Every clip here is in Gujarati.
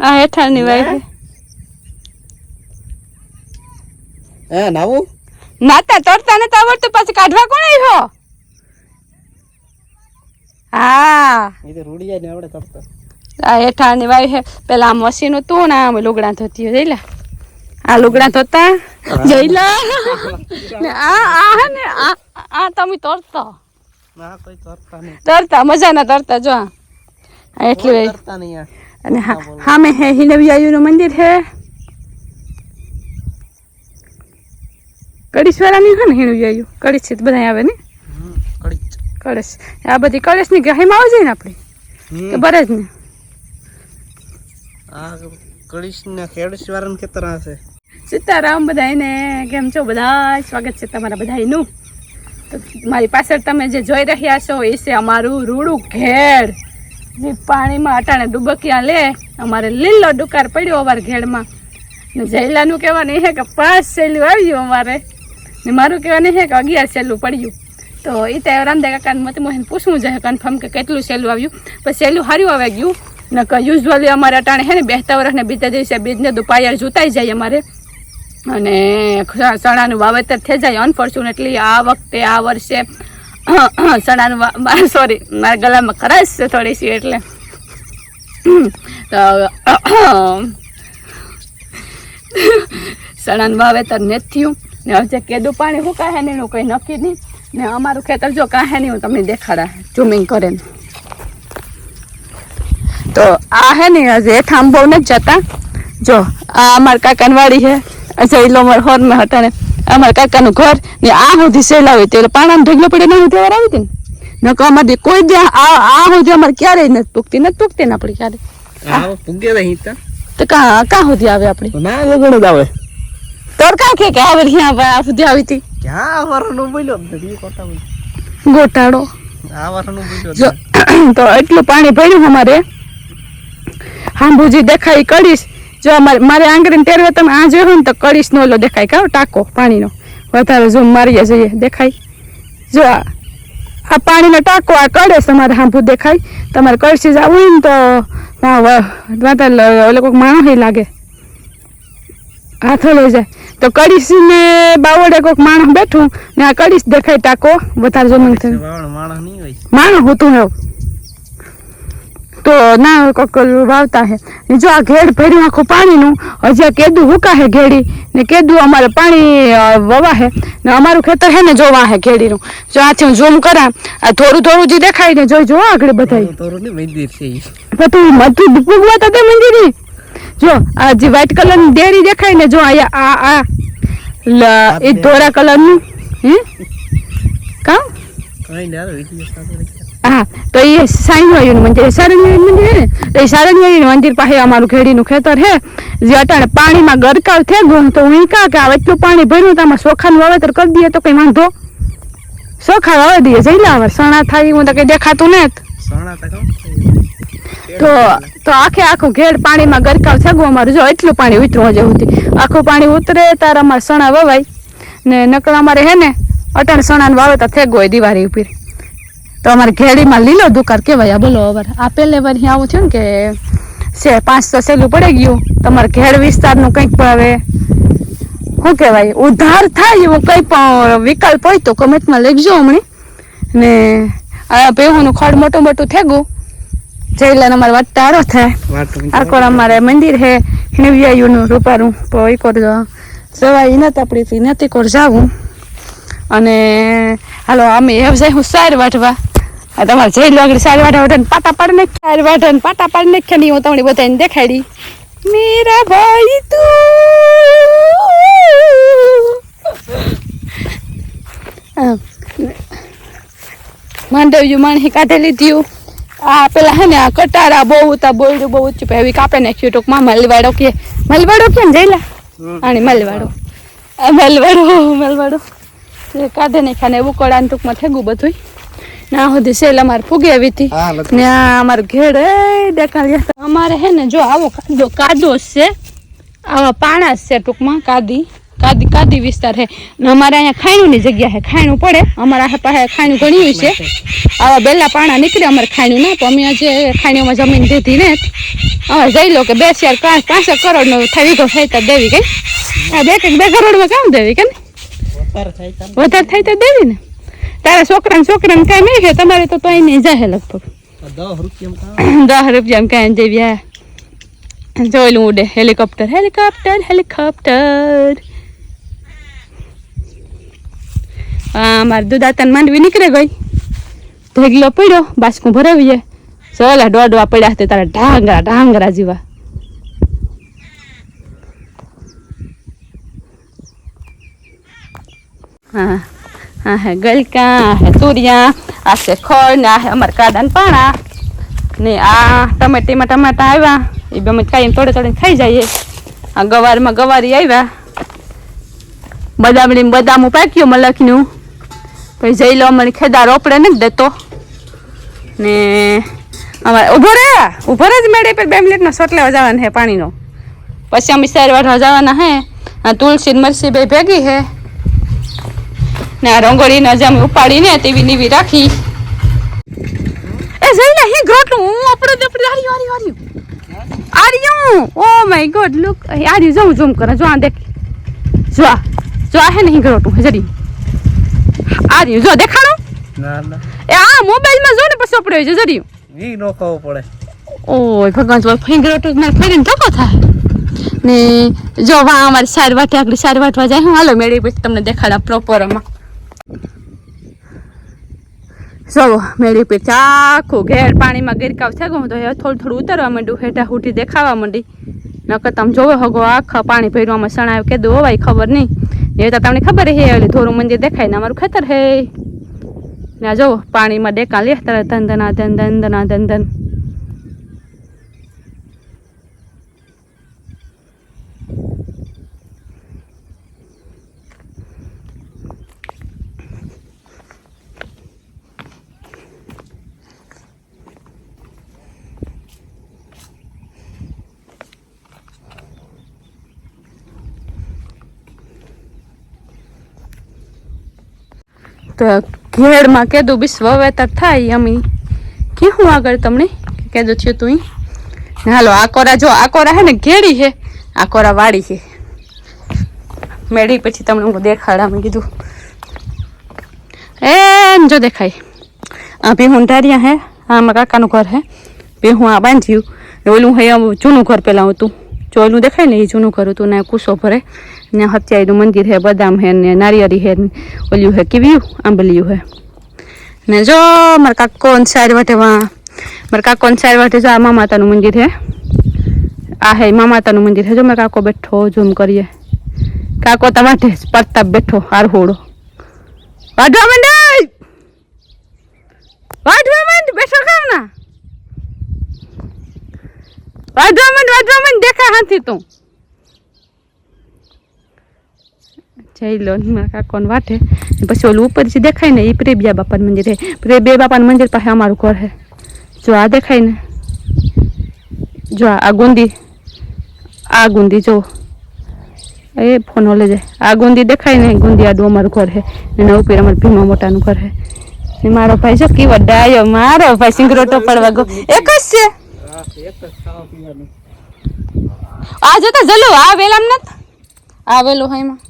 આ હેઠળની વાય છે હે નાવું? નાતા તરતા નથી આવડતું પછી કાઢવા કોણ આવ્યો? હા. એ તો રૂડી જાય ને આવડે તરતા આ હેઠાની વાય હે. પેલા આ મશીન હતું ને આમ લુગડા ધોતી હોય જઈલા આ લુગડા ધોતા? જઈલા ને આ આ હે ને આ આ તમે તરતા ના કોઈ તરતા નહીં. તરતા મજાના તરતા જો આ. એટલી તરતા નહીં અને હા સામે હે હિનવિયાયુનું મંદિર છે કડીશ્વરાની છે ને હિનવિયાયુ? કડીશ છે બધા આવે ને? કળશ. આ બધી કળશની ગહીમાં આવી જાય ને આપણી? કે બરે જ ને આ કડીશ ને ખેતર હશે. સીતારામ બધાને કેમ છો બધા? સ્વાગત છે તમારા બધાનું તો મારી પાછળ તમે જે જોઈ રહ્યા છો એ છે અમારું રૂડું ઘેડ જે, પાણીમાં અટાણે ડૂબકિયા લે, અમારે લીલો ડુકાર પડ્યો અમારા ઘેડમાં ને જયલાનું કહેવાનું છે કે પાંચ સહેલું આવ્યું અમારે. ને મારું કહેવાનું છે કે અગિયાર સહેલું પડ્યું. તો એ તો રામદેવ કાકાને મતે મોહન પૂછવું જોઈએ કન્ફર્મ કે કેટલું સહેલું આવ્યું. પછી સહેલું સારું આવે ગયું. ને યુઝવલી અમારે અટાણે છે ને બેસતા વર્ષને બીજા દિવસે બીજને દુપાયર જોતાઈ જાય અમારે. અને ચણાનું વાવેતર થઈ જાય. અનફોર્ચ્યુનેટલી આ વખતે, આ વર્ષે ચણાનું સોરી મારા ગળામાં ખરાશ છે થોડી સી એટલે. તો ચણાનું વાવેતર નથી થયું. ને હવે કેદું પાણી શું કાંહે નહીં એનું કંઈ નક્કી નહીં. ને અમારું ખેતર જો કાંહે નહીં હું તમને દેખાડા ઝૂમિંગ કરે તો આ હે ને હજે થાંભવ ને જતા. જો, આ અમારા કાકાની વાડી છે. અચ્છા ઈલો માર હોર હતા ને અમારા કાકાનું ઘર ને આ સુધી સહેલાવે હોય તે પાણાનો ઢગલો પડે ને હું તહેવાર આવી હતી ને? નકર અમારે કોઈ દે આ આ સુધી અમારે ક્યારેય નથી પૂગતી નથી પૂગતી ને આપણી ક્યારે પૂગે તો. તો કાં કાં સુધી આવે આપણી? ના ગણું આવે. તોર કાં કે કે આવે અહીંયા આ સુધી આવી હતી? ક્યાં વરનું બોલ્યો? નથી કોટા બોલ્યો. ગોટાળો. આ વરનું બોલ્યો તો એટલું પાણી ભર્યું અમારે. હાંભુજી દેખાય કડીશ જો અમારે મારે આંગળીને ટેરવે તમે આ જોયો ને તો કળીશ નો ઓલો દેખાય કાં ટાંકો પાણીનો. વધારે જો મારીએ જઈએ દેખાય? જો આ પાણીનો ટાંકો આ કડેશ તમારે હાંભું દેખાય. તમારે કળશી જવું હોય ને તો ત્યાં વ- ઓલો કોઈક માણસ લાગે. હાથો લઈ જાય. તો કડીશ ને બાવડે કોઈક માણસ બેઠું ને આ કડીશ દેખાય ટાંકો. વધારે જમીન થયું માણસ નહીં એવું તો ના કોક વાવતા હે. જો આ ઘેડ ભર્યું આખું પાણીનું હજી આ કેદું હુકા હે ઘેડી ને કેદું અમારે પાણી વવા હે. ને અમારું ખેતર હે ને જોવા હે ઘેડીનું. જો આથી હું ઝૂમ કરા આ થોડું થોડું જે દેખાય ને જોઈ જોવા આગળ ને મંદિર છે. બધું મધું પૂગવા તો તે મંદિર. જો આ જે વ્હાઈટ કલરની ડેરી દેખાય ને જો આ આ આ એ ધોરા કલરનું હે? કામ કઈ ને હા તો એ સાંઈવાયુનું મંદિર. સારંગવાયું મંદિર હે ને? એ સારંગવાયું મંદિર પાસે અમારું ખેડીનું ખેતર હે જે અટાણે પાણીમાં ગરકાવ થઈ ગયો તો હું કા કે આ એટલું પાણી ભર્યું તો આમાં સોખાનું વાવેતર કરી દઈએ તો કઈ વાંધો? સોખા વાવી દઈએ. જઈ લાવે સણા થાય હું તો કઈ દેખાતું ને તો? તો આખે આખું ઘેડ પાણીમાં ગરકાવ થઈ ગયું. અમારું જો એટલું પાણી ઉતરું હજે સુધી. આખું પાણી ઉતરે તાર અમારે સણા વવાય. ને નકર અમારે હે ને અટાણે સણાનું વાવેતર તો ગયું હોય દિવાળી ઉપર. તો અમારે ઘેડીમાં લીલો દુકાર કહેવાય. આ બોલો હવે આ પહેલે વાર અહીં આવું થયું ને કે છે પાંચસો સહેલું પડી ગયું. તમારે ઘેડ વિસ્તારનું કંઈક પણ હવે શું કહેવાય ઉધાર થાય એવું કંઈ પણ વિકલ્પ હોય તો કમેન્ટમાં લખજો હમણાં. ને આ ભેહુનું ખડ મોટું મોટું થઈ ગયું. જયલાન અમારે વટારો થાય. આ આકોર અમારે મંદિર હે હિણવિયાયુનું રૂપારું. તો એ કોર જવાય નથી આપણીથી નથી કોર જાવું. અને હાલો અમે એવ જાય હું સાર વાટવા તમારે જઈ લો આગળ સારી વાટા વાટા પાટા પાડી નાખ. સારી વાટા પાટા પાડી નાખ્યા નહીં હું તમને બધાને દેખાડી. મેરા ભાઈ તું. માંડવ્યું માણસી કાઢે લીધું. આ પેલા હે ને આ કટારા બહુ ઉતા બોયડું બહુ ઊંચું એવી કાપે નાખ્યું ટૂંકમાં. મલવાડો કે મલવાડો કે ને જઈલા આની મલવાડો. આ મલવાડો મલવાડો. કાઢે નાખ્યા ને ઉકળાને ટૂંકમાં થેગું બધું ના સુધી સેલ અમારે ફૂગી આવી હતી. ને અમારે ઘેડ એ દેખાડ્યા અમારે હે ને જો આવો કાદો કાદો છે. આવા પાણા જ છે ટૂંકમાં કાદી. કાદી કાદી વિસ્તાર છે ને અમારે અહીંયા ખાયણુંની જગ્યા છે ખાયણું પડે. અમારા આ પાસે ખાયણું ઘણ્યું છે. આવા બેલા પાણા નીકળે અમારે ખાયણું ના તો અમે આજે ખાયણીઓમાં જમીન દીધી ને. હવે જઈ લો કે બે ચાર પાંચ પાંચ કરોડ નો થાય વીઘો થાય તો દેવી કઈ આ બે કંઈક બે કરોડમાં કામ દેવી કે વધારે થાય વધારે થાય તો દેવી ને. તારા છોકરા છોકરાને કાંઈ નહીં છે તમારે તો તોય નહીં જાય લગભગ. દસ રૂપિયા કાંઈ? આ. જોયેલું ઉડે. Helicopter helicopter helicopter. હા મારે દુદાતાને માંડવી નીકળે ગઈ. ઢેગલો પડ્યો બાસકું ભરાવીએ. સોલા દોડવા પડ્યા હતા તારા ઢાંગરા ઢાંગરા જેવા. હા. આ હે ગલકા આ હે તુરિયા આ છે ખોળ ને આ હે અમાર કાદા ને પાણા. ને આ ટમેટીમાં ટમાટા આવ્યા. એ બે કાંઈ તોડે તોડીને ખાઈ જઈએ. આ ગવારમાં ગવારી આવ્યા. બદામડી બદામું પાક્યું મલકનું. પછી જઈ લો મને ખેદા રોપડે નથી દેતો. ને અમારે ઊભો રે ઊભો રે જ મેળે પર બે મિનિટનો શોટ લેવા જવાનો હે પાણીનો. પછી અમે સાર વાટવા જવાના હે તુલસી મરસી બે ભેગી હે ને આ રંગોળીને જે અમે ઉપાડીને તેવી નીવી રાખી. એ જઈને હી ગ્રોટલું હું આપણે આપણે આર્યું આર્યું આર્યું આર્યું ઓ માય ગોડ લુક આર્યું જમ જમ કરે. જો આ દેખ. જો આ. જો આ હે ને હી ગ્રોટલું જરી આર્યું જો દેખાડો ના ના. એ આ મોબાઈલમાં જો ને પછી આપણે જો જરી ઈ નો ખાવો પડે. ઓય ભગવાન જો ફિંગર તો મારે ફરીને ધક્કો થાય. ને જો વા અમારી સાર વાટે આગળ સાર વાટવા જાય. હું હાલો મેળી પછી તમને દેખાડા પ્રોપરમાં જો મેળી પછી આખું ઘેર પાણીમાં ગીરકાવ છે ગયું, તો હવે થોડું થોડું ઉતરવા માંડ્યું, હેઠા હુટી દેખાવા માંડી. નકર તમે જોવો, હગો આખા પાણી ભર્યું સણાય કે દો હોવાય ખબર નહીં. એ તો તમને ખબર હે, ઓલી ધોરું મંદિર દેખાય ને અમારું ખેતર હે. ને જોવો, પાણીમાં ડેકા લે તારે ધન ધના ધન ધન ધના ધન ધન. તો ઘેડમાં કેદું વિશ્વ વાવેતર થાય, અમે. કેવું આગળ તમને? કેદું થયું તું? હાલો આકોરા જો આકોરા કોરા હે ને, ઘેડી છે આ કોરા વાડી છે મેળી પછી તમને હું દેખાડા મેં કીધું. એ જો દેખાય. આ ભીહું ઢારિયા હે, આ મારા કાકાનું ઘર હે. ભીહું આ બાંધ્યું. ઓલું હે જૂનું ઘર પહેલાં હતું. ઓલું દેખાય ને, એ જૂનું ઘર હતું ને કુસો ભરે. ને હત્યાઈનું મંદિર હે, બદામ હે ને નારિયેરી હે ને ઓલું હે કેવ્યું આંબલિયું હે. ને જો, મારા કાકો અંસાર વાટેમાં મારા કાકો ને સારી વાટે જો આ મા માતાનું મંદિર હે. આ હે, મા માતાનું મંદિર હે, જો મારા કાકો બેઠો, ઝૂમ કરીએ. કાકો તમારે પ્રતાપ બેઠો આરહોડો વાઢવા માંડ વાઢવા માંડ બેઠો કામ ના વાઢવા માંડ વાઢવા માંડ દેખા હાથી તું. જઈ લો ને કાકોને વાટે. પછી ઓલું ઉપર જે દેખાય ને એ પ્રેબિયા બાપાનું મંદિર હે પ્રે, બે બાપાનું મંદિર પાસે અમારું ઘર હે જો આ દેખાય ને, જો આ ગુંદી આ ગુંદી જો. એ ફોન ઓલે જાય આ ગુંદી દેખાય ને, ગુંદી આડું અમારું ઘર છે. એના ઉપર અમારું ભીમા મોટાનું ઘર હે ને મારો ભાઈ જો કેવો ડાયો, મારો ભાઈ સિંગરોટો પડવા ગયો. એક જ છે. આ જો તો જલો આ વેલામ નત આ વેલો હા એમાં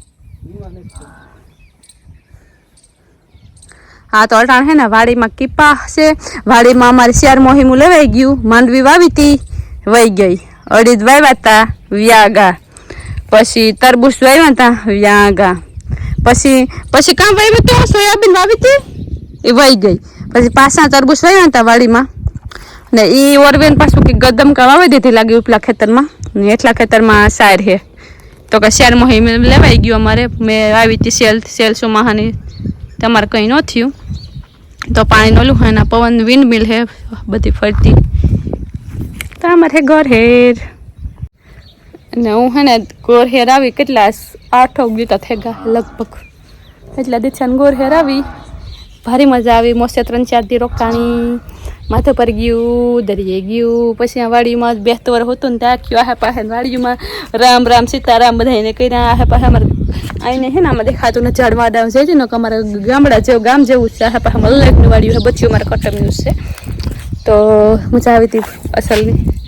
હા તો અટાણ હે ને વાડીમાં કીપા છે વાડીમાં અમારે શિયાર મોહિમું લેવાઈ ગયું માંડવી વાવી હતી વહી ગઈ અડીદ વાવ્યા હતા વ્યાગા પછી તરબૂચ વાવ્યા હતા વ્યાગા પછી પછી કામ વાવ્યું હતું સોયાબીન વાવી હતી એ વહી ગઈ પછી પાછા તરબૂચ વાવ્યા હતા વાડીમાં ને એ ઓરવેન પાછું કે ગદમ કરવા દીધી લાગી ઉપલા ખેતરમાં. ને એટલા ખેતરમાં સાર હે તો કે શેર મોહિમ લેવાઈ ગયું અમારે. મેં આવી હતી સેલ સેલ સુમાહાની તમારે કંઈ ન થયું. તો પાણી ઓલું હોય ને આ પવન વિન્ડ મિલ હે, બધી ફરતી. તો અમારે ઘર હેર. ને હું હે ને ગોર હેર આવી કેટલા આઠ ગીતા થેગા લગભગ. એટલા દિવસે ગોર હેર આવી. ભારી મજા આવી. મોસે ત્રણ ચાર દી રોકાણી. માથે પર ગયું, દરિયે ગયું, પછી આ વાડીમાં બેસતો વર હતું ને ત્યાં ગયું આહે પાસે વાડીમાં રામ રામ સીતારામ બધાને કર્યા, આહે પાસે અમારે આઈને હે ને આમાં દેખાતું ને ઝાડવા ડાવ છે ને અમારે ગામડા જેવું, ગામ જેવું છે, આહે પાસે મલ્લાકનું વાડ્યું છે બચ્યું અમારે કટમનું છે. તો મજા આવી હતી અસલની.